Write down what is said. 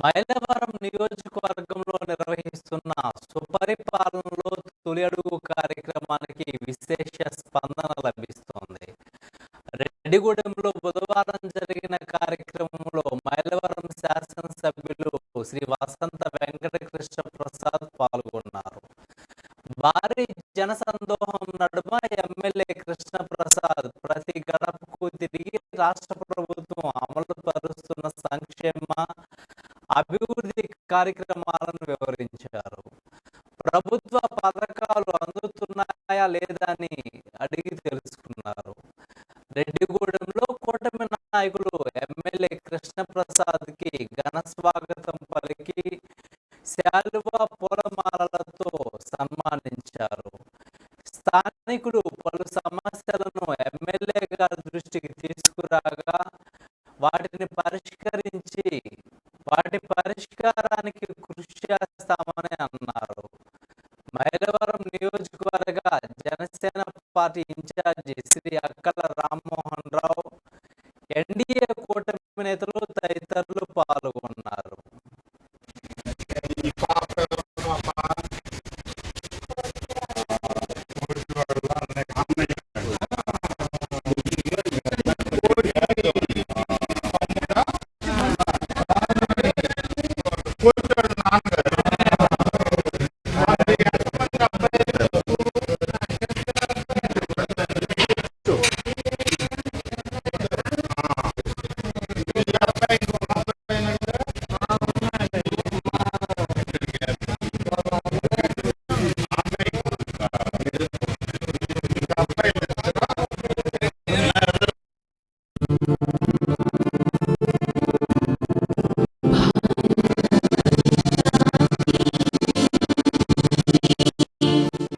మైలవరం నియోజకవర్గంలో నిర్వహిస్తున్న సుపరిపాలనలో తొలి అడుగు కార్యక్రమానికి విశేష స్పందన లభిస్తోంది. రెడ్డిగూడెంలో బుధవారం జరిగిన కార్యక్రమంలో మైలవరం శాసనసభ్యులు శ్రీ వసంత వెంకటకృష్ణ ప్రసాద్ పాల్గొన్నారు. భారీ జనసందోహం నడుమ ఎమ్మెల్యే కృష్ణ ప్రసాద్ ప్రతి గడపకు తిరిగి రాష్ట్ర ప్రభుత్వం అమలు పరుస్తున్న సంక్షేమ అభివృద్ధి కార్యక్రమాలను వివరించారు. ప్రభుత్వ పథకాలు అందుతున్నాయా లేదా అని అడిగి తెలుసుకున్నారు. రెడ్డిగూడెంలో కూటమి నాయకులు ఎమ్మెల్యే కృష్ణప్రసాద్కి ఘన స్వాగతం పలికి శాలువా పూలమాలలతో సన్మానించారు. స్థానికులు పలు సమస్యలను ఎమ్మెల్యే గారి దృష్టికి తీసుకురాగా వాటిని పరిష్కరించి వాటి పరిష్కారానికి కృషి చేస్తామని అన్నారు. మైలవరం నియోజకవర్గ Janasena party incharge Shri Akkala Rammohan Rao NDA What the